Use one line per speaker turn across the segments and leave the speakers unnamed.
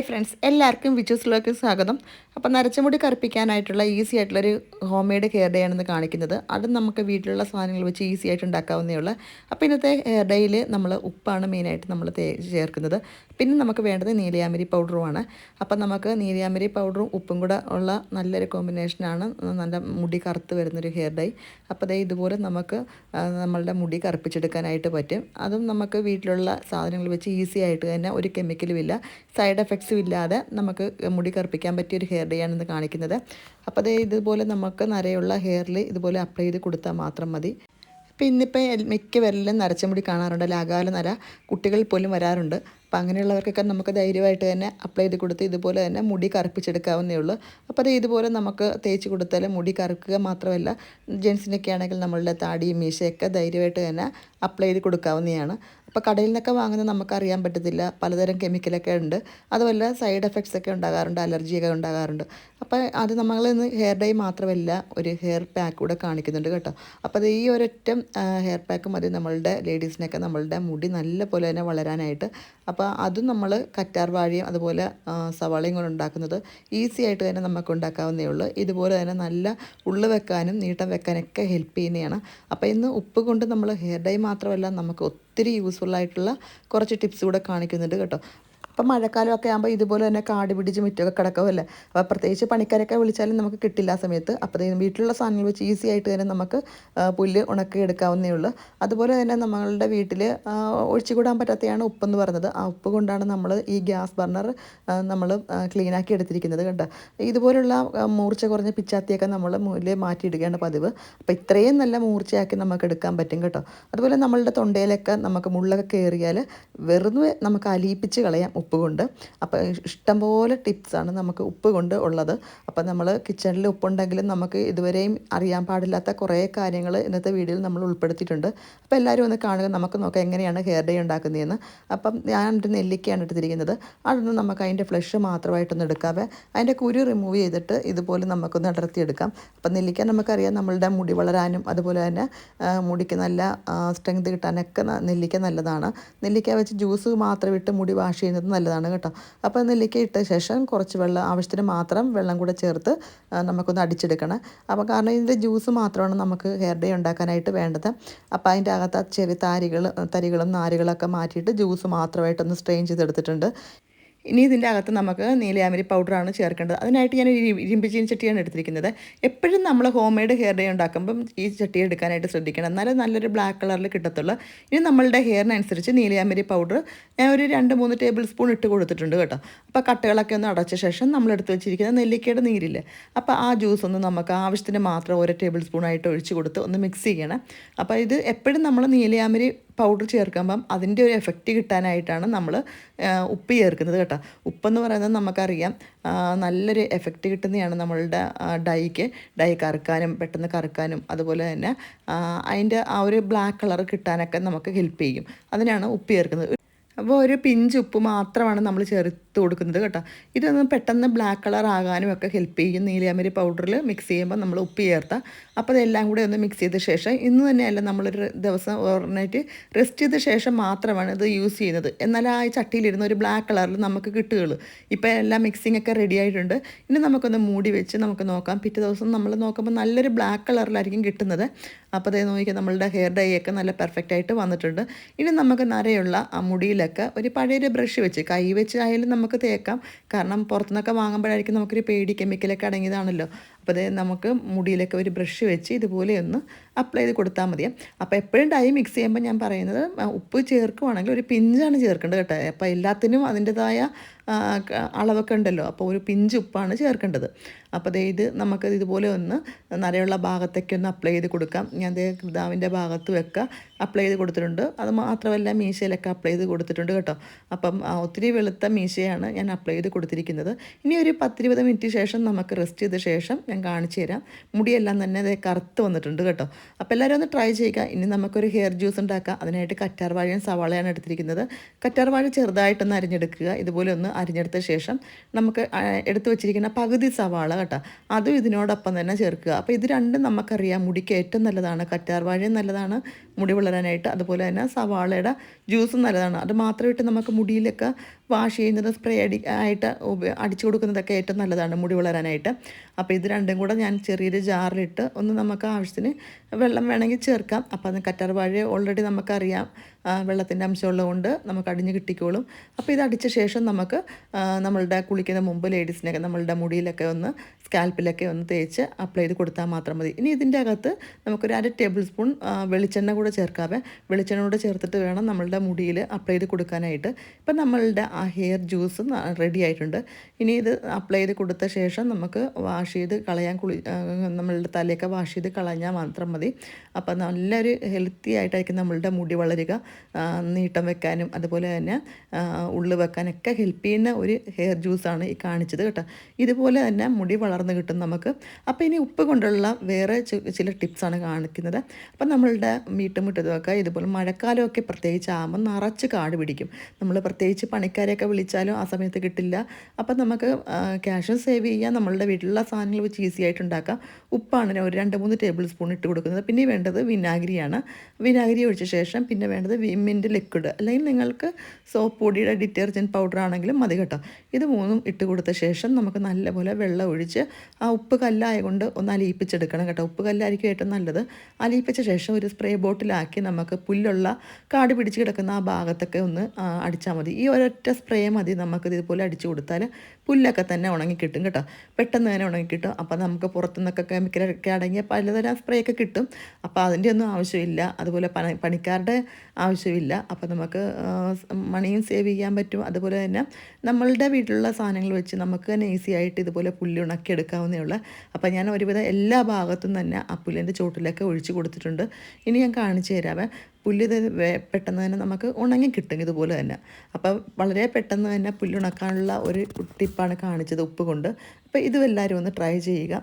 Hi friends എല്ലാവർക്കും വിച്ചൂസിലേക്ക് സ്വാഗതം. അപ്പോൾ നരച്ചമുടി കറുപ്പിക്കാനായിട്ടുള്ള ഈസി ആയിട്ടുള്ളൊരു ഹോം മെയ്ഡ് ഹെയർ ഡേ ആണെന്ന് കാണിക്കുന്നത്. അത് നമുക്ക് വീട്ടിലുള്ള സാധനങ്ങൾ വെച്ച് ഈസി ആയിട്ട് ഉണ്ടാക്കാവുന്നേ ഉള്ളൂ. അപ്പോൾ ഇന്നത്തെ ഹെയർ ഡേയിൽ നമ്മൾ ഉപ്പാണ് മെയിനായിട്ട് നമ്മൾ ചേർക്കുന്നത്. പിന്നെ നമുക്ക് വേണ്ടത് നീലയാമരി പൗഡറുമാണ്. അപ്പോൾ നമുക്ക് നീലയാമരി പൗഡറും ഉപ്പും കൂടെ ഉള്ള നല്ലൊരു കോമ്പിനേഷനാണ് നല്ല മുടി കറുത്ത് വരുന്നൊരു ഹെയർ ഡൈ. അപ്പോൾ അതേ ഇതുപോലെ നമുക്ക് നമ്മളുടെ മുടി കറുപ്പിച്ചെടുക്കാനായിട്ട് പറ്റും. അതും നമുക്ക് വീട്ടിലുള്ള സാധനങ്ങൾ വെച്ച് ഈസി ആയിട്ട് തന്നെ ഒരു കെമിക്കലും ഇല്ല. സൈഡ് എഫക്ട്സും ഇല്ലാതെ നമുക്ക് മുടി കറുപ്പിക്കാൻ പറ്റിയ ഒരു ഹെയർ ഡേ ആണെന്ന് കാണിക്കുന്നത്. അപ്പോൾ അതേ ഇതുപോലെ നമുക്ക് നിറയുള്ള ഹെയറിൽ ഇതുപോലെ അപ്ലൈ ചെയ്ത് കൊടുത്താൽ മാത്രം മതി. അപ്പോൾ ഇന്നിപ്പോൾ എൽ- മിക്ക വിരലിലും നരച്ച മുടി കാണാറുണ്ട്. ലാകാല നര കുട്ടികൾ പോലും വരാറുണ്ട്. അപ്പം അങ്ങനെയുള്ളവർക്കൊക്കെ നമുക്ക് ധൈര്യമായിട്ട് തന്നെ അപ്ലൈ ചെയ്ത് കൊടുത്ത് ഇതുപോലെ തന്നെ മുടി കറുപ്പിച്ചെടുക്കാവുന്നേ ഉള്ളൂ. അപ്പോൾ അത് ഇതുപോലെ നമുക്ക് തേച്ച് കൊടുത്താൽ മുടി കറുക്കുക മാത്രമല്ല ജെൻസിനൊക്കെ ആണെങ്കിൽ നമ്മളുടെ താടിയും മീശയൊക്കെ ധൈര്യമായിട്ട് തന്നെ അപ്ലൈ ചെയ്ത് കൊടുക്കാവുന്നതാണ്. അപ്പോൾ കടയിൽ നിന്നൊക്കെ വാങ്ങുന്നത് നമുക്കറിയാൻ പറ്റത്തില്ല. പലതരം കെമിക്കലൊക്കെ ഉണ്ട്. അതുപോലെ സൈഡ് എഫക്ട്സ് ഒക്കെ ഉണ്ടാകാറുണ്ട്. അലർജിയൊക്കെ ഉണ്ടാകാറുണ്ട്. അപ്പോൾ അത് നമ്മൾ ഇന്ന് ഹെയർ ഡൈ മാത്രമല്ല ഒരു ഹെയർ പാക്ക് കൂടെ കാണിക്കുന്നുണ്ട് കേട്ടോ. അപ്പോൾ അത് ഈ ഒരൊറ്റ ഹെയർ പാക്ക് മതി നമ്മളുടെ ലേഡീസിനൊക്കെ നമ്മളുടെ മുടി നല്ല പോലെ തന്നെ വളരാനായിട്ട് അപ്പോൾ അതും നമ്മൾ കറ്റാർ വാഴയും അതുപോലെ സവാളയും കൊണ്ട് ഉണ്ടാക്കുന്നത് ഈസി ആയിട്ട് തന്നെ നമുക്ക് ഉണ്ടാക്കാവുന്നേ ഉള്ളൂ. ഇതുപോലെ തന്നെ നല്ല ഉള്ളു വെക്കാനും നീട്ടം വെക്കാനൊക്കെ ഹെൽപ്പ് ചെയ്യുന്നതാണ്. അപ്പോൾ ഇന്ന് ഉപ്പ് കൊണ്ട് നമ്മൾ ഹെയർ ഡൈ മാത്രമല്ല നമുക്ക് ഒത്തിരി യൂസ്ഫുൾ ആയിട്ടുള്ള കുറച്ച് ടിപ്സ് കൂടെ കാണിക്കുന്നുണ്ട് കേട്ടോ. അപ്പം മഴക്കാലമൊക്കെ ആകുമ്പോൾ ഇതുപോലെ തന്നെ കാട് പിടിച്ച് മുറ്റമൊക്കെ കിടക്കുമല്ലേ അപ്പോൾ പ്രത്യേകിച്ച് പണിക്കാരൊക്കെ വിളിച്ചാലും നമുക്ക് കിട്ടില്ല ആ സമയത്ത്. അപ്പോൾ വീട്ടിലുള്ള സാധനങ്ങൾ വെച്ച് ഈസി ആയിട്ട് തന്നെ നമുക്ക് പുല്ല് ഉണക്കി എടുക്കാവുന്നേ ഉള്ളൂ. അതുപോലെ തന്നെ നമ്മളുടെ വീട്ടിൽ ഒഴിച്ചുകൂടാൻ പറ്റാത്തതാണ് ഉപ്പെന്ന് പറയുന്നത്. ആ ഉപ്പ് കൊണ്ടാണ് നമ്മൾ ഈ ഗ്യാസ് ബർണർ നമ്മൾ ക്ലീനാക്കി എടുത്തിരിക്കുന്നത് കേട്ടോ ഇതുപോലുള്ള മൂർച്ച കുറഞ്ഞ പിച്ചാത്തിയൊക്കെ നമ്മൾ മുല്ലെ മാറ്റിയിടുകയാണ് പതിവ്. അപ്പോൾ ഇത്രയും നല്ല മൂർച്ചയാക്കി നമുക്ക് എടുക്കാൻ പറ്റും കേട്ടോ. അതുപോലെ നമ്മളുടെ തൊണ്ടയിലൊക്കെ നമുക്ക് മുള്ളൊക്കെ കയറിയാൽ വെറുതെ നമുക്ക് അലിയിപ്പിച്ച് കളയാം കൊണ്ട് അപ്പോൾ ഇഷ്ടംപോലെ ടിപ്സാണ് നമുക്ക് ഉപ്പ് കൊണ്ട് ഉള്ളത്. അപ്പോൾ നമ്മൾ കിച്ചണിൽ ഉപ്പുണ്ടെങ്കിലും നമുക്ക് ഇതുവരെയും അറിയാൻ പാടില്ലാത്ത കുറേ കാര്യങ്ങൾ ഇന്നത്തെ വീഡിയോയിൽ നമ്മൾ ഉൾപ്പെടുത്തിയിട്ടുണ്ട്. അപ്പോൾ എല്ലാവരും ഒന്ന് കാണുക നമുക്ക് നോക്കാം എങ്ങനെയാണ് ഹെയർ ഡേ ഉണ്ടാക്കുന്നതെന്ന്. അപ്പം ഞാൻ ഒരു നെല്ലിക്കയാണ് എടുത്തിരിക്കുന്നത്. അതൊന്ന് നമുക്ക് അതിന്റെ ഫ്ലഷ് മാത്രമായിട്ടൊന്ന് എടുക്കാവേ. അതിന്റെ കുരു റിമൂവ് ചെയ്തിട്ട് ഇതുപോലെ നമുക്കൊന്ന് അടർത്തിയെടുക്കാം. അപ്പം നെല്ലിക്ക നമുക്കറിയാം നമ്മളുടെ മുടി വളരാനും അതുപോലെ തന്നെ മുടിക്ക് നല്ല സ്ട്രെങ്ത് കിട്ടാനൊക്കെ നെല്ലിക്ക നല്ലതാണ്. നെല്ലിക്ക വെച്ച് ജ്യൂസ് മാത്രം ഇട്ട് മുടി വാഷ് ചെയ്യുന്നത് നല്ലതാണ് കേട്ടോ. അപ്പോൾ നെല്ലിക്ക ഇട്ട ശേഷം കുറച്ച് വെള്ളം ആവശ്യത്തിന് മാത്രം വെള്ളം കൂടെ ചേർത്ത് നമുക്കൊന്ന് അടിച്ചെടുക്കണം. അപ്പോൾ കാരണം ഇതിന്റെ ജ്യൂസ് മാത്രമാണ് നമുക്ക് ഹെയർ ഡേ ഉണ്ടാക്കാനായിട്ട് വേണ്ടത്. അപ്പോൾ അതിന്റെ അകത്ത് ചെറിയ താരികൾ തരികളും നാരുകളൊക്കെ മാറ്റിയിട്ട് ജ്യൂസ് മാത്രമായിട്ടൊന്ന് സ്ട്രെയിൻ ചെയ്തെടുത്തിട്ടുണ്ട്. ഇനി ഇതിന്റെ അകത്ത് നമുക്ക് നീലയാമരി പൗഡറാണ് ചേർക്കേണ്ടത്. അതിനായിട്ട് ഞാൻ ഒരു ഇരി- ഇരുമ്പ് ചീനി ചട്ടിയാണ് എടുത്തിരിക്കുന്നത്. എപ്പോഴും നമ്മൾ ഹോം മെയ്ഡ് ഹെയർ ഡേ ഉണ്ടാക്കുമ്പം ഈ ചട്ടി എടുക്കാനായിട്ട് ശ്രദ്ധിക്കണം. എന്നാലേ നല്ലൊരു ബ്ലാക്ക് കളറിൽ കിട്ടത്തുള്ളൂ. ഇനി നമ്മളുടെ ഹെയറിനനുസരിച്ച് നീലയാമരി പൗഡർ ഞാൻ ഒരു രണ്ട് മൂന്ന് ടേബിൾ സ്പൂൺ ഇട്ട് കൊടുത്തിട്ടുണ്ട് കേട്ടോ. അപ്പോൾ കട്ടകളൊക്കെ ഒന്ന് അടച്ച ശേഷം നമ്മൾ എടുത്ത് വെച്ചിരിക്കുന്ന നെല്ലിക്കയുടെ നീരില്ല? അപ്പോൾ ആ ജ്യൂസ് ഒന്ന് നമുക്ക് ആവശ്യത്തിന് മാത്രം ഓരോ ടേബിൾ സ്പൂണായിട്ട് ഒഴിച്ച് കൊടുത്ത് ഒന്ന് മിക്സ് ചെയ്യണം. അപ്പോൾ ഇത് എപ്പോഴും നമ്മൾ നീലയാമരി പൗഡർ ചേർക്കുമ്പം അതിന്റെ ഒരു എഫക്റ്റ് കിട്ടാനായിട്ടാണ് നമ്മൾ ഉപ്പ് ചേർക്കുന്നത് കേട്ടോ. ഉപ്പെന്ന് പറയുന്നത് നമുക്കറിയാം നല്ലൊരു എഫക്റ്റ് കിട്ടുന്നതാണ് നമ്മളുടെ ഡൈക്ക്. ഡൈ കറുക്കാനും പെട്ടെന്ന് കറുക്കാനും അതുപോലെ തന്നെ അതിന്റെ ആ ഒരു ബ്ലാക്ക് കളർ കിട്ടാനൊക്കെ നമുക്ക് ഹെൽപ്പ് ചെയ്യും. അതിനാണ് ഉപ്പ് ചേർക്കുന്നത്. അപ്പോൾ ഒരു പിഞ്ച് ഉപ്പ് മാത്രമാണ് നമ്മൾ ചേർത്ത് കൊടുക്കുന്നത് കേട്ടോ. ഇതൊന്ന് പെട്ടെന്ന് ബ്ലാക്ക് കളർ ആകാനും ഒക്കെ ഹെൽപ്പ് ചെയ്യും. നീലയമരി പൗഡറിൽ മിക്സ് ചെയ്യുമ്പോൾ നമ്മൾ ഉപ്പ് ചേർത്താം. അപ്പോൾ അതെല്ലാം കൂടി ഒന്ന് മിക്സ് ചെയ്ത ശേഷം ഇന്ന് തന്നെയല്ല നമ്മളൊരു ദിവസം ഓവർനൈറ്റ് റെസ്റ്റ് ചെയ്ത ശേഷം മാത്രമാണ് ഇത് യൂസ് ചെയ്യുന്നത്. എന്നാൽ ആ ചട്ടിയിലിരുന്ന ഒരു ബ്ലാക്ക് കളറിൽ നമുക്ക് കിട്ടുകയുള്ളൂ. ഇപ്പോൾ എല്ലാം മിക്സിംഗ് ഒക്കെ റെഡി ആയിട്ടുണ്ട്. ഇനി നമുക്കൊന്ന് മൂടി വെച്ച് നമുക്ക് നോക്കാം. പിറ്റേ ദിവസം നമ്മൾ നോക്കുമ്പോൾ നല്ലൊരു ബ്ലാക്ക് കളറിലായിരിക്കും കിട്ടുന്നത്. അപ്പോൾ അതേ നോക്കിയാൽ നമ്മളുടെ ഹെയർ ഡൈ ഒക്കെ നല്ല പെർഫെക്റ്റ് ആയിട്ട് വന്നിട്ടുണ്ട്. ഇനി നമുക്ക് നരയുള്ള ആ മുടിയിലൊക്കെ ഒരു പഴയൊരു ബ്രഷ് വെച്ച് കൈ വെച്ച് ആയാലും നമുക്ക് തേക്കാം. കാരണം പുറത്തുനിന്നൊക്കെ വാങ്ങുമ്പോഴായിരിക്കും നമുക്കൊരു പേടി കെമിക്കലൊക്കെ അടങ്ങിയതാണല്ലോ. അപ്പോൾ അത് നമുക്ക് മുടിയിലൊക്കെ ഒരു ബ്രഷ് വെച്ച് ഇതുപോലെ ഒന്ന് അപ്ലൈ ചെയ്ത് കൊടുത്താൽ മതി അപ്പോൾ എപ്പോഴും ഡൈ മിക്സ് ചെയ്യുമ്പോൾ ഞാൻ പറയുന്നത് ഉപ്പ് ചേർക്കുവാണെങ്കിൽ ഒരു പിഞ്ചാണ് ചേർക്കേണ്ടത് കേട്ടോ. അപ്പോൾ എല്ലാത്തിനും അതിന്റെതായ അളവൊക്കെ ഉണ്ടല്ലോ. അപ്പോൾ ഒരു പിഞ്ച് ഉപ്പാണ് ചേർക്കേണ്ടത്. അപ്പോൾ ദേ ഇത് നമുക്ക് ഇതുപോലെ ഒന്ന് നരയുള്ള ഭാഗത്തേക്ക് ഒന്ന് അപ്ലൈ ചെയ്ത് കൊടുക്കാം. ഞാൻ ദേ കൃതാവിന്റെ ഭാഗത്തും ഒക്കെ അപ്ലൈ ചെയ്ത് കൊടുത്തിട്ടുണ്ട്. അത് മാത്രമല്ല മീശയിലൊക്കെ അപ്ലൈ ചെയ്ത് കൊടുത്തിട്ടുണ്ട് കേട്ടോ. അപ്പം ഒത്തിരി വെളുത്ത മീശയാണ് ഞാൻ അപ്ലൈ ചെയ്ത് കൊടുത്തിരിക്കുന്നത്. ഇനി ഒരു പത്തിരുപത് മിനിറ്റ് ശേഷം നമുക്ക് റെസ്റ്റ് ചെയ്ത ശേഷം ഞാൻ കാണിച്ചു തരാം. മുടിയെല്ലാം തന്നെ അത് കറുത്ത് വന്നിട്ടുണ്ട് കേട്ടോ. അപ്പോൾ എല്ലാവരും ഒന്ന് ട്രൈ ചെയ്യുക. ഇനി നമുക്കൊരു ഹെയർ ജ്യൂസ് ഉണ്ടാക്കാം. അതിനായിട്ട് കറ്റാർവാഴയും സവാളയാണ് എടുത്തിരിക്കുന്നത്. കറ്റാർവാഴ ചെറുതായിട്ടൊന്ന് അരിഞ്ഞെടുക്കുക. ഇതുപോലെ ഒന്ന് അരിഞ്ഞെടുത്ത ശേഷം നമുക്ക് എടുത്തു വെച്ചിരിക്കുന്ന പകുതി സവാള കേട്ടോ. അതും ഇതിനോടൊപ്പം തന്നെ ചേർക്കുക. അപ്പോൾ ഇത് രണ്ടും നമുക്കറിയാം. മുടിക്ക് ഏറ്റവും നല്ലതാണ്. കറ്റാർവാഴയും നല്ലതാണ്. മുടി വളരാനായിട്ട് അതുപോലെ തന്നെ സവാളയുടെ ജ്യൂസ് നല്ലതാണ്. അത് മാത്രമായിട്ട് നമുക്ക് മുടിയിലൊക്കെ വാഷ് ചെയ്യുന്നത് സ്പ്രേ അടി ആയിട്ട് അടിച്ചു കൊടുക്കുന്നതൊക്കെ ഏറ്റവും നല്ലതാണ് മുടി വളരാനായിട്ട്. അപ്പോൾ ഇത് രണ്ടും കൂടെ ഞാൻ ചെറിയൊരു ജാറിലിട്ട് ഒന്ന് നമുക്ക് ആവശ്യത്തിന് വെള്ളം വേണമെങ്കിൽ ചേർക്കാം. അപ്പോൾ അത് കറ്റാർ വാഴ ഓൾറെഡി നമുക്കറിയാം. ആ, അംശമുള്ളത് കൊണ്ട് നമുക്ക് അടിഞ്ഞ് കിട്ടിക്കോളും. അപ്പോൾ ഇത് അടിച്ച ശേഷം നമുക്ക് നമ്മളുടെ കുളിക്കുന്ന മുമ്പ് ലേഡീസിനൊക്കെ നമ്മളുടെ മുടിയിലൊക്കെ ഒന്ന് സ്കാൽപ്പിലൊക്കെ ഒന്ന് തേച്ച് അപ്ലൈ ചെയ്ത് കൊടുത്താൽ മാത്രം മതി. ഇനി ഇതിന്റെ അകത്ത് നമുക്കൊരു അര ടേബിൾ സ്പൂൺ വെളിച്ചെണ്ണ കൂടെ ചേർക്കാവെ. വെളിച്ചെണ്ണ കൂടെ ചേർത്തിട്ട് വേണം നമ്മളുടെ മുടിയിൽ അപ്ലൈ ചെയ്ത് കൊടുക്കാനായിട്ട്. ഇപ്പം നമ്മളുടെ ആ ഹെയർ ജ്യൂസ് റെഡി ആയിട്ടുണ്ട്. ഇനി ഇത് അപ്ലൈ ചെയ്ത് കൊടുത്ത ശേഷം നമുക്ക് വാഷ് ചെയ്ത് കളയാൻ കുളി നമ്മളുടെ തലയൊക്കെ വാഷ് ചെയ്ത് കളഞ്ഞാൽ മാത്രം മതി. അപ്പം നല്ലൊരു ഹെൽത്തി ആയിട്ടായിരിക്കും നമ്മളുടെ മുടി വളരുക. നീട്ടം വെക്കാനും അതുപോലെ തന്നെ ഉള്ളു വെക്കാനൊക്കെ ഹെൽപ്പ് ചെയ്യുന്ന ഒരു ഹെയർ ജ്യൂസാണ് ഈ കാണിച്ചത് കേട്ടോ. ഇതുപോലെ തന്നെ മുടി വളർന്ന് കിട്ടും നമുക്ക്. അപ്പോൾ ഇനി ഉപ്പ് കൊണ്ടുള്ള വേറെ ചില ടിപ്സാണ് കാണിക്കുന്നത്. അപ്പം നമ്മളുടെ വീട്ടുമുറ്റത്തൊക്കെ ഇതുപോലെ മഴക്കാലമൊക്കെ പ്രത്യേകിച്ച് ആകുമ്പോൾ നിറച്ച് കാട് പിടിക്കും. നമ്മൾ പ്രത്യേകിച്ച് പണിക്കാരെയൊക്കെ വിളിച്ചാലും ആ സമയത്ത് കിട്ടില്ല. അപ്പം നമുക്ക് ക്യാഷും സേവ് ചെയ്യാം. നമ്മളുടെ വീട്ടിലുള്ള സാധനങ്ങൾ വെച്ച് ഈസി ആയിട്ട് ഉണ്ടാക്കാം. ഉപ്പാണ് ഒരു രണ്ട് മൂന്ന് ടേബിൾ സ്പൂൺ ഇട്ട് കൊടുക്കുന്നത്. പിന്നെ വേണ്ടത് വിനാഗിരിയാണ്. വിനാഗിരി ഒഴിച്ച ശേഷം പിന്നെ വേണ്ടത് വിമ്മിന്റെ ലിക്വിഡ് അല്ലെങ്കിൽ നിങ്ങൾക്ക് സോപ്പ് പൊടിയുടെ ഡിറ്റർജന്റ് പൗഡർ ആണെങ്കിലും മതി കേട്ടോ. ഇത് മൂന്നും ഇട്ട് കൊടുത്ത ശേഷം നമുക്ക് നല്ലപോലെ വെള്ളം ഒഴിച്ച് ആ ഉപ്പ് കല്ലായതുകൊണ്ട് ഒന്ന് അലിയിപ്പിച്ചെടുക്കണം കേട്ടോ. ഉപ്പ് കല്ലായിരിക്കും ഏറ്റവും നല്ലത്. അലിയിപ്പിച്ച ശേഷം ഒരു സ്പ്രേ ബോട്ടിലാക്കി നമുക്ക് പുല്ലുള്ള കാട് പിടിച്ച് കിടക്കുന്ന ആ ഭാഗത്തൊക്കെ ഒന്ന് അടിച്ചാൽ മതി. ഈ ഒരൊറ്റ സ്പ്രേ മതി നമുക്ക് ഇതുപോലെ അടിച്ചു കൊടുത്താൽ പുല്ലൊക്കെ തന്നെ ഉണങ്ങി കിട്ടും പെട്ടെന്ന് തന്നെ ഉണങ്ങി കിട്ടും. അപ്പോൾ നമുക്ക് പുറത്തുനിന്നൊക്കെ കെമിക്കലൊക്കെ അടങ്ങിയ പലതരം സ്പ്രേ ഒക്കെ കിട്ടും. അപ്പോൾ അതിന്റെ ഒന്നും ആവശ്യമില്ല. അതുപോലെ പണ പണിക്കാരുടെ ആവശ്യമില്ല. അപ്പോൾ നമുക്ക് മണിയും സേവ് ചെയ്യാൻ പറ്റും. അതുപോലെ തന്നെ നമ്മളുടെ വീട്ടിലുള്ള സാധനങ്ങൾ വെച്ച് നമുക്ക് തന്നെ ഈസി ആയിട്ട് ഇതുപോലെ പുല്ല് ഉണക്കി എടുക്കാവുന്നേ ഉള്ളു. അപ്പോൾ ഞാൻ ഒരുവിധം എല്ലാ ഭാഗത്തും തന്നെ ആ പുല്ലിന്റെ ചോട്ടിലൊക്കെ ഒഴിച്ച് കൊടുത്തിട്ടുണ്ട്. ഇനി ഞാൻ കാണിച്ചു തരാമേ പുല്ല് ഇത് പെട്ടെന്ന് തന്നെ നമുക്ക് ഉണങ്ങി കിട്ടും ഇതുപോലെ തന്നെ. അപ്പം വളരെ പെട്ടെന്ന് തന്നെ പുല്ലുണക്കാനുള്ള ഒരു ടിപ്പാണ് കാണിച്ചത് ഉപ്പ് കൊണ്ട്. അപ്പോൾ ഇതും എല്ലാവരും ഒന്ന് ട്രൈ ചെയ്യുക.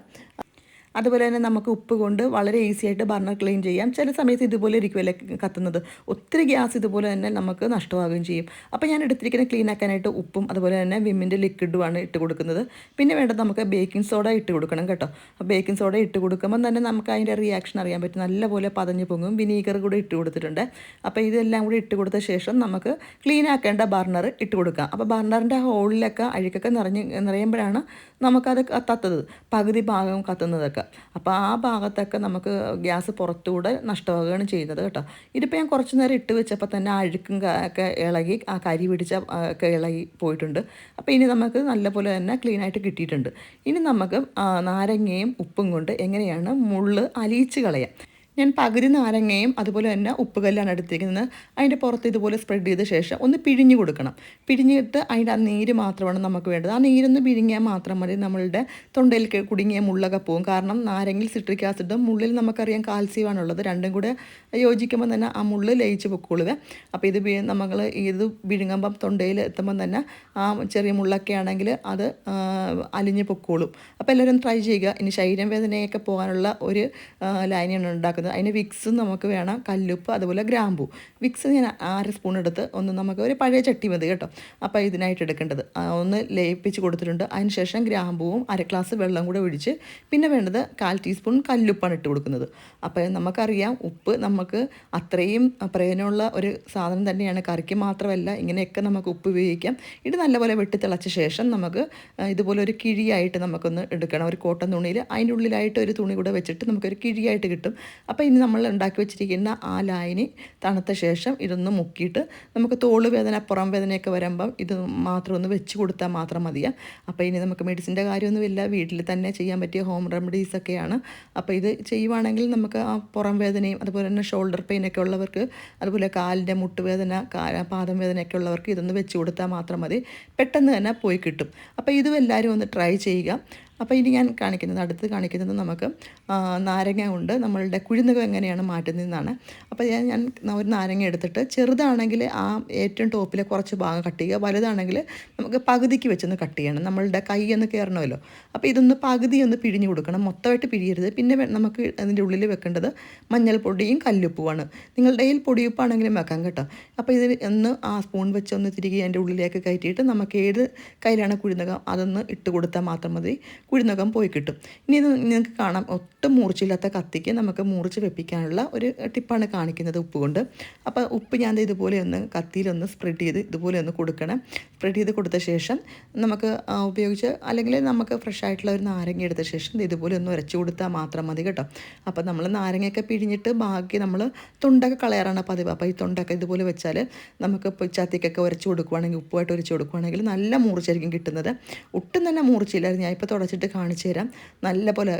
അതുപോലെ തന്നെ നമുക്ക് ഉപ്പ് കൊണ്ട് വളരെ ഈസി ആയിട്ട് ബർണർ ക്ലീൻ ചെയ്യാം. ചില സമയത്ത് ഇതുപോലെ ഇരിക്കുമല്ലേ കത്തുന്നത്? ഒത്തിരി ഗ്യാസ് ഇതുപോലെ തന്നെ നമുക്ക് നഷ്ടമാകുകയും ചെയ്യും. അപ്പോൾ ഞാൻ എടുത്തിരിക്കുന്ന ക്ലീൻ ആക്കാനായിട്ട് ഉപ്പും അതുപോലെ തന്നെ വിമ്മിന്റെ ലിക്വിഡുമാണ് ഇട്ട് കൊടുക്കുന്നത്. പിന്നെ വേണ്ടത് നമുക്ക് ബേക്കിംഗ് സോഡ ഇട്ട് കൊടുക്കണം കേട്ടോ. അപ്പോൾ ബേക്കിംഗ് സോഡ ഇട്ട് കൊടുക്കുമ്പോൾ തന്നെ നമുക്ക് അതിന്റെ റിയാക്ഷൻ അറിയാൻ പറ്റും. നല്ലപോലെ പതഞ്ഞ് പൊങ്ങും. വിനീഗർ കൂടെ ഇട്ട് കൊടുത്തിട്ടുണ്ട്. അപ്പോൾ ഇതെല്ലാം കൂടി ഇട്ട് കൊടുത്ത ശേഷം നമുക്ക് ക്ലീൻ ആക്കേണ്ട ബർണർ ഇട്ട് കൊടുക്കാം. അപ്പോൾ ബർണറിന്റെ ഹോളിലൊക്കെ അഴുക്കൊക്കെ നിറഞ്ഞ് നിറയുമ്പോഴാണ് നമുക്കത് കത്തത്തത്. പകുതി ഭാഗം കത്തുന്നതൊക്കെ. അപ്പോൾ ആ ഭാഗത്തൊക്കെ നമുക്ക് ഗ്യാസ് പുറത്തുകൂടെ നഷ്ടമാവുകയാണ് ചെയ്യുന്നത് കേട്ടോ. ഇതിപ്പോൾ ഞാൻ കുറച്ച് നേരം ഇട്ട് വെച്ചപ്പോൾ തന്നെ ആ അഴുക്കും ഒക്കെ ഇളകി ആ കരി പിടിച്ച ഒക്കെ ഇളകി പോയിട്ടുണ്ട്. അപ്പോൾ ഇനി നമുക്ക് നല്ലപോലെ തന്നെ ക്ലീൻ ആയിട്ട് കിട്ടിയിട്ടുണ്ട്. ഇനി നമുക്ക് നാരങ്ങയും ഉപ്പും കൊണ്ട് എങ്ങനെയാണ് മുള്ള് അലിയിച്ച് കളയാം. ഞാൻ പകുതി നാരങ്ങയും അതുപോലെ തന്നെ ഉപ്പുകല്ലാണ് എടുത്തിരിക്കുന്നത്. അതിന്റെ പുറത്ത് ഇതുപോലെ സ്പ്രെഡ് ചെയ്ത ശേഷം ഒന്ന് പിഴിഞ്ഞ് കൊടുക്കണം. പിഴിഞ്ഞിട്ട് അതിന്റെ ആ നീര് മാത്രമാണ് നമുക്ക് വേണ്ടത്. ആ നീരൊന്ന് പിഴിഞ്ഞാൽ മാത്രം മതി. നമ്മളുടെ തൊണ്ടയിൽ കുടുങ്ങിയ മുള്ളൊക്കെ പോകും കാരണം നാരങ്ങയിൽ സിട്രിക് ആസിഡും മുള്ളിൽ നമുക്കറിയാം കാൽസ്യമാണുള്ളത് രണ്ടും കൂടെ യോജിക്കുമ്പോൾ തന്നെ ആ മുള്ള് ലയിച്ച് പൊക്കോളുക അപ്പോൾ ഇത് നമ്മൾ ഇത് വിഴുങ്ങുമ്പം തൊണ്ടയിൽ എത്തുമ്പം തന്നെ ആ ചെറിയ മുള്ളൊക്കെ ആണെങ്കിൽ അത് അലിഞ്ഞ് പൊക്കോളും. അപ്പോൾ എല്ലാവരും ട്രൈ ചെയ്യുക. ഇനി ശരീരം വേദനയൊക്കെ പോകാനുള്ള ഒരു ലൈനാണ് ലായനിയാണ് ഉണ്ടാക്കുന്നത് അതിന് വിക്സും നമുക്ക് വേണം. കല്ലുപ്പ് അതുപോലെ ഗ്രാമ്പു. വിക്സ് ഞാൻ അര സ്പൂൺ എടുത്ത് ഒന്ന് നമുക്ക് ഒരു പഴയ ചട്ടി മതി കേട്ടോ. അപ്പോൾ ഇതിനായിട്ട് എടുക്കേണ്ടത്. ഒന്ന് ലയിപ്പിച്ച് കൊടുത്തിട്ടുണ്ട്. അതിന് ശേഷം ഗ്രാമ്പുവും അര ഗ്ലാസ് വെള്ളം കൂടെ ഒഴിച്ച് പിന്നെ വേണ്ടത് കാൽ ടീസ്പൂൺ കല്ലുപ്പാണ് ഇട്ട് കൊടുക്കുന്നത്. അപ്പോൾ നമുക്കറിയാം ഉപ്പ് നമുക്ക് അത്രയും പ്രയോജനമുള്ള ഒരു സാധനം തന്നെയാണ്. കറിക്ക് മാത്രമല്ല ഇങ്ങനെയൊക്കെ നമുക്ക് ഉപ്പ് ഉപയോഗിക്കാം. ഇത് നല്ലപോലെ വെട്ടി തിളച്ച ശേഷം നമുക്ക് ഇതുപോലെ ഒരു കിഴിയായിട്ട് നമുക്കൊന്ന് എടുക്കണം. ഒരു കോട്ടൺ തുണിയിൽ അതിന്റെ ഉള്ളിലായിട്ട് ഒരു തുണി കൂടെ വെച്ചിട്ട് നമുക്കൊരു കിഴിയായിട്ട് കിട്ടും. അപ്പോൾ ഇനി നമ്മൾ ഉണ്ടാക്കി വെച്ചിരിക്കുന്ന ആ ലായനി തണുത്ത ശേഷം ഇതൊന്ന് മുക്കിയിട്ട് നമുക്ക് തോൾ വേദന പുറം വേദനയൊക്കെ വരുമ്പം ഇത് മാത്രം ഒന്ന് വെച്ച് കൊടുത്താൽ മാത്രം മതിയാ. അപ്പോൾ ഇനി നമുക്ക് മെഡിസിന്റെ കാര്യമൊന്നുമില്ല. വീട്ടിൽ തന്നെ ചെയ്യാൻ പറ്റിയ ഹോം റെമഡീസ് ഒക്കെയാണ്. അപ്പോൾ ഇത് ചെയ്യുവാണെങ്കിൽ നമുക്ക് ആ പുറം വേദനയും അതുപോലെ തന്നെ ഷോൾഡർ പെയിൻ ഒക്കെ ഉള്ളവർക്ക് അതുപോലെ കാലിന്റെ മുട്ടുവേദന പാദം വേദനയൊക്കെ ഉള്ളവർക്ക് ഇതൊന്ന് വെച്ച് കൊടുത്താൽ മാത്രം മതി. പെട്ടെന്ന് തന്നെ പോയി കിട്ടും. അപ്പോൾ ഇതും എല്ലാവരും ഒന്ന് ട്രൈ ചെയ്യുക. അപ്പോൾ ഇനി ഞാൻ കാണിക്കുന്നത് അടുത്ത് കാണിക്കുന്നത് നമുക്ക് നാരങ്ങ കൊണ്ട് നമ്മളുടെ കുഴിനകം എങ്ങനെയാണ് മാറ്റുന്നതെന്നാണ്. അപ്പോൾ ഞാൻ ഞാൻ ഒരു നാരങ്ങ എടുത്തിട്ട് ചെറുതാണെങ്കിൽ ആ ഏറ്റവും ടോപ്പിലെ കുറച്ച് ഭാഗം കട്ട് ചെയ്യുക വലുതാണെങ്കിൽ നമുക്ക് പകുതിക്ക് വെച്ചൊന്ന് കട്ട് ചെയ്യണം. നമ്മളുടെ കൈ ഒന്ന് കയറണമല്ലോ. അപ്പോൾ ഇതൊന്ന് പകുതി ഒന്ന് പിഴിഞ്ഞു കൊടുക്കണം. മൊത്തമായിട്ട് പിഴിയരുത്. പിന്നെ നമുക്ക് അതിന്റെ ഉള്ളിൽ വെക്കേണ്ടത് മഞ്ഞൾപ്പൊടിയും കല്ലുപ്പുമാണ്. നിങ്ങളുടെ കയ്യിൽ പൊടിയുപ്പാണെങ്കിലും വെക്കാം കേട്ടോ. അപ്പോൾ ഇത് ഒന്ന് ആ സ്പൂൺ വെച്ച് ഒന്ന് തിരികെ അതിന്റെ ഉള്ളിലേക്ക് കയറ്റിയിട്ട് നമുക്ക് ഏത് കയ്യിലാണ് കുഴിനകം അതൊന്ന് ഇട്ട് കൊടുത്താൽ മാത്രം മതി. കുഴിനകം പോയി കിട്ടും. ഇനി ഇത് നിങ്ങൾക്ക് കാണാം. ഒട്ടും മൂർച്ചയില്ലാത്ത കത്തിക്ക് നമുക്ക് മൂർച്ച വെപ്പിക്കാനുള്ള ഒരു ടിപ്പാണ് കാണിക്കുന്നത് ഉപ്പ് കൊണ്ട് അപ്പോൾ ഉപ്പ് ഞാൻ ഇതുപോലെ ഒന്ന് കത്തിയിലൊന്ന് സ്പ്രെഡ് ചെയ്ത് ഇതുപോലെ ഒന്ന് കൊടുക്കണം. സ്പ്രെഡ് ചെയ്ത് കൊടുത്ത ശേഷം നമുക്ക് ഉപയോഗിച്ച് അല്ലെങ്കിൽ നമുക്ക് ഫ്രഷ് ആയിട്ടുള്ള ഒരു നാരങ്ങ എടുത്ത ശേഷം ഇതുപോലെ ഒന്ന് ഉരച്ചു കൊടുത്താൽ മാത്രം മതി കേട്ടോ. അപ്പോൾ നമ്മൾ നാരങ്ങയൊക്കെ പിഴിഞ്ഞിട്ട് ബാക്കി നമ്മൾ തൊണ്ടൊക്കെ കളയാറാണ് പതിവ്. അപ്പോൾ ഈ തൊണ്ടൊക്കെ ഇതുപോലെ വെച്ചാൽ നമുക്ക് ചത്തിക്കൊക്കെ ഉരച്ച് കൊടുക്കുവാണെങ്കിൽ ഉപ്പുമായിട്ട് ഉരച്ച് കൊടുക്കുവാണെങ്കിൽ നല്ല മൂർച്ചയായിരിക്കും കിട്ടുന്നത്. ഒട്ടും തന്നെ മൂർച്ചയില്ലായിരുന്നു ഞാൻ ഇപ്പോൾ തുടച്ചിട്ട് കാണിച്ചു തരാം. നല്ല പോലെ.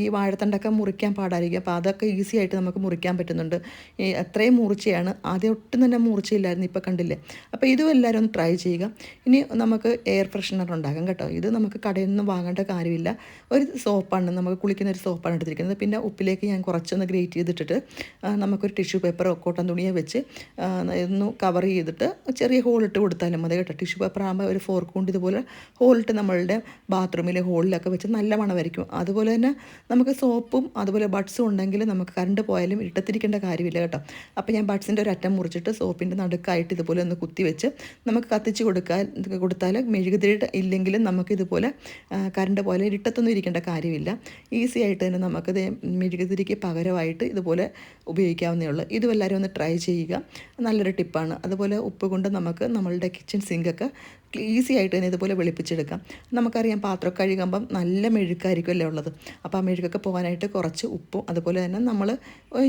ഈ വാഴത്തണ്ടൊക്കെ മുറിക്കാൻ പാടായിരിക്കും. അപ്പോൾ അതൊക്കെ ഈസി ആയിട്ട് നമുക്ക് മുറിക്കാൻ പറ്റുന്നുണ്ട്. ഈ അത്രയും മൂർച്ചയാണ്. ആദ്യം ഒട്ടും തന്നെ മൂർച്ചയില്ലായിരുന്നു ഇപ്പോൾ കണ്ടില്ലേ? അപ്പോൾ ഇതും എല്ലാവരും ഒന്ന് ട്രൈ ചെയ്യുക. ഇനി നമുക്ക് എയർ ഫ്രഷ്നർ ഉണ്ടാക്കാം കേട്ടോ. ഇത് നമുക്ക് കടയിൽ നിന്ന് വാങ്ങേണ്ട കാര്യമില്ല. ഒരു സോപ്പാണ് നമുക്ക് കുളിക്കുന്ന ഒരു സോപ്പാണ് എടുത്തിരിക്കുന്നത്. പിന്നെ ഉപ്പിലേക്ക് ഞാൻ കുറച്ചൊന്ന് ഗ്രേറ്റ് ചെയ്തിട്ടിട്ട് നമുക്കൊരു ടിഷ്യൂ പേപ്പറോ കോട്ടൺ തുണിയോ വെച്ച് ഒന്ന് കവർ ചെയ്തിട്ട് ചെറിയ ഹോളിട്ട് കൊടുത്താലും മതി കേട്ടോ. ടിഷ്യൂ പേപ്പർ ആകുമ്പോൾ ഒരു ഫോർക്ക് കൊണ്ട് ഇതുപോലെ ഹോളിട്ട് നമ്മളുടെ ബാത്റൂമിലെ ഹോളിലൊക്കെ വെച്ച് നല്ല മണമായിരിക്കും. അതുപോലെ തന്നെ നമുക്ക് സോപ്പും അതുപോലെ ബഡ്സും ഉണ്ടെങ്കിൽ നമുക്ക് കറണ്ട് പോയാലും ഇട്ടത്തിരിക്കേണ്ട കാര്യമില്ല കേട്ടോ. അപ്പോൾ ഞാൻ ബഡ്സിന്റെ ഒരു അറ്റം മുറിച്ചിട്ട് സോപ്പിന്റെ നടുക്കായിട്ട് ഇതുപോലെ ഒന്ന് കുത്തി വെച്ച് നമുക്ക് കത്തിച്ച് കൊടുക്കാൻ കൊടുത്താൽ മെഴുകുതിരിട്ട് ഇല്ലെങ്കിലും നമുക്ക് ഇതുപോലെ കറണ്ട് പോലെ ഇട്ടത്തൊന്നും ഇരിക്കേണ്ട കാര്യമില്ല. ഈസി ആയിട്ട് തന്നെ നമുക്കത് മെഴുകുതിരിക്ക് പകരമായിട്ട് ഇതുപോലെ ഉപയോഗിക്കാവുന്നേ ഉള്ളൂ. ഇതും എല്ലാവരും ഒന്ന് ട്രൈ ചെയ്യുക. നല്ലൊരു ടിപ്പാണ്. അതുപോലെ ഉപ്പ് കൊണ്ട് നമുക്ക് നമ്മളുടെ കിച്ചൺ സിങ്കൊക്കെ ഈസി ആയിട്ട് തന്നെ ഇതുപോലെ വെളുപ്പിച്ചെടുക്കാം. നമുക്കറിയാം പാത്രം കഴുകുമ്പം നല്ല മെഴുക്കായിരിക്കുമല്ലേ ഉള്ളത്. അപ്പോൾ ആ മെഴുകൊക്കെ പോകാനായിട്ട് കുറച്ച് ഉപ്പും അതുപോലെ തന്നെ നമ്മൾ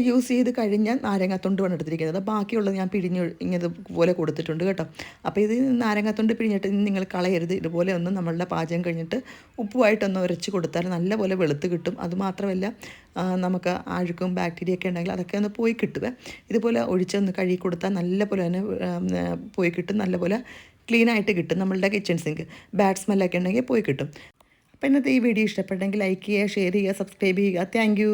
യൂസ് ചെയ്ത് കഴിഞ്ഞാൽ നാരങ്ങാത്തൊണ്ടുമാണ് എടുത്തിരിക്കുന്നത്. ബാക്കിയുള്ളത് ഞാൻ പിഴിഞ്ഞ് ഇങ്ങനെ കൊടുത്തിട്ടുണ്ട് കേട്ടോ. അപ്പോൾ ഇത് നാരങ്ങാത്തൊണ്ട് പിഴിഞ്ഞിട്ട് നിങ്ങൾ കളയരുത്. ഇതുപോലെ ഒന്ന് നമ്മളുടെ പാചകം കഴിഞ്ഞിട്ട് ഉപ്പുമായിട്ടൊന്ന് ഉരച്ച് കൊടുത്താൽ നല്ലപോലെ വെളുത്ത് കിട്ടും. അതുമാത്രമല്ല നമുക്ക് അഴുക്കും ബാക്ടീരിയ ഒക്കെ ഉണ്ടെങ്കിൽ അതൊക്കെ ഒന്ന് പോയി കിട്ടുക ഇതുപോലെ ഒഴിച്ചൊന്ന് കഴുകി കൊടുത്താൽ നല്ലപോലെ തന്നെ പോയി കിട്ടും. നല്ലപോലെ ക്ലീൻ ആയിട്ട് കിട്ടും. നമ്മളുടെ കിച്ചൺ സിങ്ക് ബാഡ് സ്മെല്ലൊക്കെ ഉണ്ടെങ്കിൽ പോയി കിട്ടും. അപ്പോൾ ഇന്നത്തെ ഈ വീഡിയോ ഇഷ്ടപ്പെട്ടെങ്കിൽ ലൈക്ക് ചെയ്യുക ഷെയർ ചെയ്യുക സബ്സ്ക്രൈബ് ചെയ്യുക. താങ്ക്